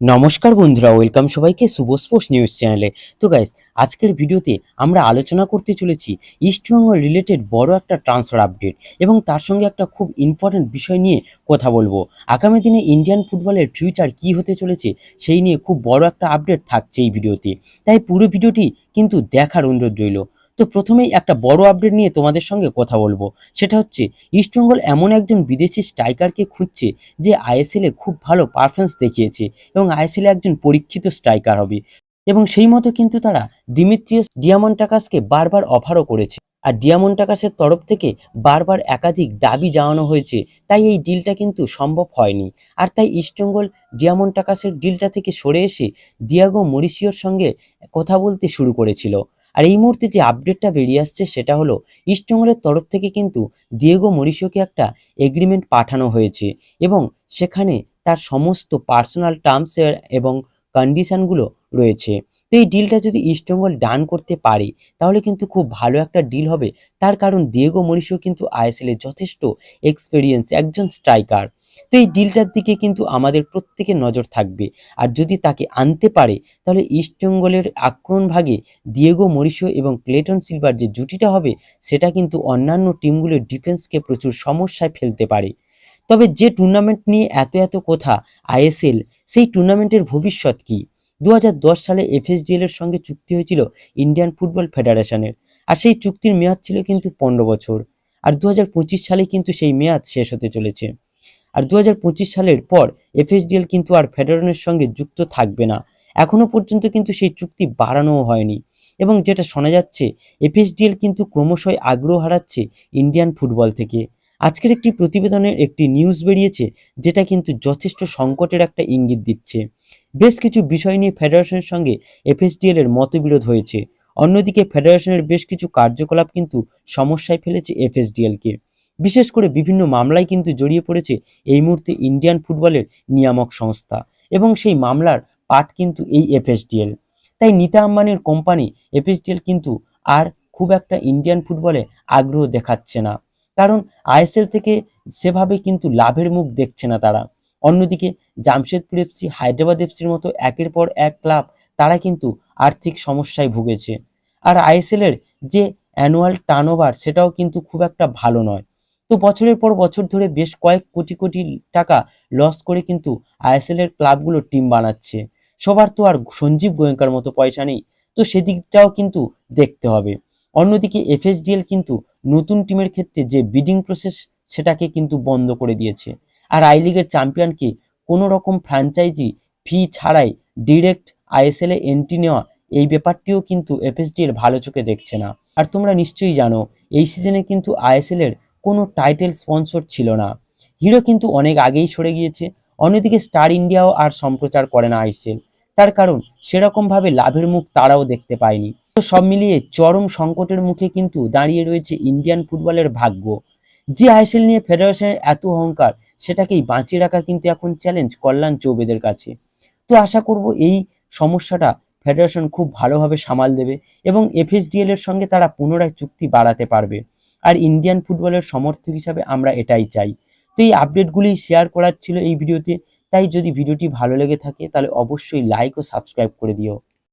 নমস্কার বন্ধুরা ওয়েলকাম সবাইকে শুভ স্পোর্টস নিউজ চ্যানেলে তো গাইস আজকের ভিডিওতে আমরা আলোচনা করতে চলেছি ইস্টবেঙ্গল রিলেটেড বড় একটা ট্রান্সফার আপডেট এবং তার সঙ্গে একটা খুব ইম্পর্টেন্ট বিষয় নিয়ে কথা বলব। আগামী দিনে ইন্ডিয়ান ফুটবলের ফিউচার কি হতে চলেছে সেই নিয়ে খুব বড় একটা আপডেট থাকছে এই ভিডিওতে। তাই পুরো ভিডিওটি কিন্তু দেখার অনুরোধ রইল। তো প্রথমেই একটা বড় আপডেট নিয়ে তোমাদের সঙ্গে কথা বলব। সেটা হচ্ছে ইস্টবেঙ্গল এমন একজন বিদেশি স্ট্রাইকারকে খুঁজছে যে আইএসএল খুব ভালো পারফরমেন্স দেখিয়েছে এবং আইএসএল একজন পরীক্ষিত স্ট্রাইকার হবে। এবং সেই মতো কিন্তু তারা দিমিত্রিয়াস ডিয়ামন্টাকাসকে বারবার অফারও করেছে। আর ডিয়ামন্টাকাসের তরফ থেকে বারবার একাধিক দাবি জানানো হয়েছে, তাই এই ডিলটা কিন্তু সম্ভব হয়নি। আর তাই ইস্টবেঙ্গল ডিয়ামন্টাকাসের ডিলটা থেকে সরে এসে দিয়াগো মরিসিওর সঙ্গে কথা বলতে শুরু করেছিল। আর এই মুহূর্তে যে আপডেটটা বেরিয়ে আসছে সেটা হলো ইস্টবেঙ্গলের তরফ থেকে কিন্তু দিয়েগো মরিসিওকে একটা এগ্রিমেন্ট পাঠানো হয়েছে এবং সেখানে তার সমস্ত পার্সোনাল টার্মস এবং কন্ডিশনগুলো রয়েছে। তো এই ডিলটা যদি ইস্টবেঙ্গল ডান করতে পারে, তাহলে কিন্তু খুব ভালো একটা ডিল হবে। তার কারণ দিয়েগো মরিসিও কিন্তু আইএসএল যথেষ্ট এক্সপেরিয়েন্স একজন স্ট্রাইকার তো এই ডিলটার দিকে কিন্তু আমাদের প্রত্যেকের নজর থাকবে। আর যদি তাকে আনতে পারে, তাহলে ইস্টবেঙ্গলের আক্রমণ ভাগে দিয়েগো মরিশো এবং ক্লেটন সিলভার যে জুটিটা হবে, সেটা কিন্তু অন্যান্য টিমগুলোর ডিফেন্সকে প্রচুর সমস্যায় ফেলতে পারে। তবে যে টুর্নামেন্ট নিয়ে এত এত কথা আইএসএল সেই টুর্নামেন্টের ভবিষ্যৎ কি? দু সালে এফএসডিএল এর সঙ্গে চুক্তি হয়েছিল ইন্ডিয়ান ফুটবল ফেডারেশনের আর সেই চুক্তির মেয়াদ ছিল কিন্তু পনেরো বছর। আর দু সালে কিন্তু সেই মেয়াদ শেষ হতে চলেছে। আর দু হাজার পঁচিশ সালের পর এফএসডিএল কিন্তু আর ফেডারেশনের সঙ্গে যুক্ত থাকবে না। এখনও পর্যন্ত কিন্তু সেই চুক্তি বাড়ানোও হয়নি এবং যেটা শোনা যাচ্ছে, এফএসডিএল কিন্তু ক্রমশই আগ্রহ হারাচ্ছে ইন্ডিয়ান ফুটবল থেকে। আজকের একটি প্রতিবেদনের একটি নিউজ বেরিয়েছে, যেটা কিন্তু যথেষ্ট সংকটের একটা ইঙ্গিত দিচ্ছে। বেশ কিছু বিষয় নিয়ে ফেডারেশনের সঙ্গে এফএসডিএল এর মতবিরোধ হয়েছে। অন্যদিকে ফেডারেশনের বেশ কিছু কার্যকলাপ কিন্তু সমস্যায় ফেলেছে এফএসডিএল কে। বিশেষ করে বিভিন্ন মামলায় কিন্তু জড়িয়ে পড়েছে এই মুহূর্তে ইন্ডিয়ান ফুটবলের নিয়ামক সংস্থা এবং সেই মামলার পার্ট কিন্তু এই এফএসডিএল। তাই নিতা আম্বানির কোম্পানি এফএসডিএল কিন্তু আর খুব একটা ইন্ডিয়ান ফুটবলে আগ্রহ দেখাচ্ছে না। কারণ আইএসএল থেকে সেভাবে কিন্তু লাভের মুখ দেখছে না তারা। অন্যদিকে জামশেদপুর এফসি, হায়দ্রাবাদ এফসির মতো একের পর এক ক্লাব তারা কিন্তু আর্থিক সমস্যায় ভুগেছে। আর আইএসএল এর যে অ্যানুয়াল টার্নওভার সেটাও কিন্তু খুব একটা ভালো নয়। তো বছরের পর বছর ধরে বেশ কয়েক কোটি কোটি টাকা লস করে কিন্তু আইএসএল এর ক্লাবগুলো টিম বানাচ্ছে। সবার তো আর সঞ্জীব গোয়েঙ্কার মতো পয়সা নেই, তো সেদিকটাও কিন্তু দেখতে হবে। অন্যদিকে এফএসডিএল কিন্তু নতুন টিমের ক্ষেত্রে যে বিডিং প্রসেস সেটাকে কিন্তু বন্ধ করে দিয়েছে। আর আই লিগের চ্যাম্পিয়নকে কোনো রকম ফ্র্যাঞ্চাইজি ফি ছাড়াই ডিরেক্ট আইএসএল এ এন্ট্রি নেওয়া, এই ব্যাপারটিও কিন্তু এফএসডিএল ভালো চোখে দেখছে না। আর তোমরা নিশ্চয়ই জানো, এই সিজনে কিন্তু আইএসএল এর কোনো টাইটেল স্পন্সর ছিল না। হিরো কিন্তু অনেক আগেই সরে গিয়েছে। অন্যদিকে স্টার ইন্ডিয়াও আর সম্প্রচার করে না আইসেল তার কারণ, সেরকমভাবে লাভের মুখ তারাও দেখতে পায়নি। তো সব মিলিয়ে চরম সংকটের মুখে কিন্তু দাঁড়িয়ে রয়েছে ইন্ডিয়ান ফুটবলের ভাগ্য। যে আইসেল নিয়ে ফেডারেশনের এত অহংকার, সেটাকেই বাঁচিয়ে রাখা কিন্তু এখন চ্যালেঞ্জ কল্যাণ চৌবেদের কাছে। তো আশা করব এই সমস্যাটা ফেডারেশন খুব ভালোভাবে সামাল দেবে এবং এফএসডিএল এর সঙ্গে তারা পুনরায় চুক্তি বাড়াতে পারবে। আর ইন্ডিয়ান ফুটবলের সমর্থক হিসাবে আমরা এটাই চাই। তো এই আপডেটগুলি শেয়ার করার ছিল এই ভিডিওতে। তাই যদি ভিডিওটি ভালো লেগে থাকে, তাহলে অবশ্যই লাইক ও সাবস্ক্রাইব করে দিও।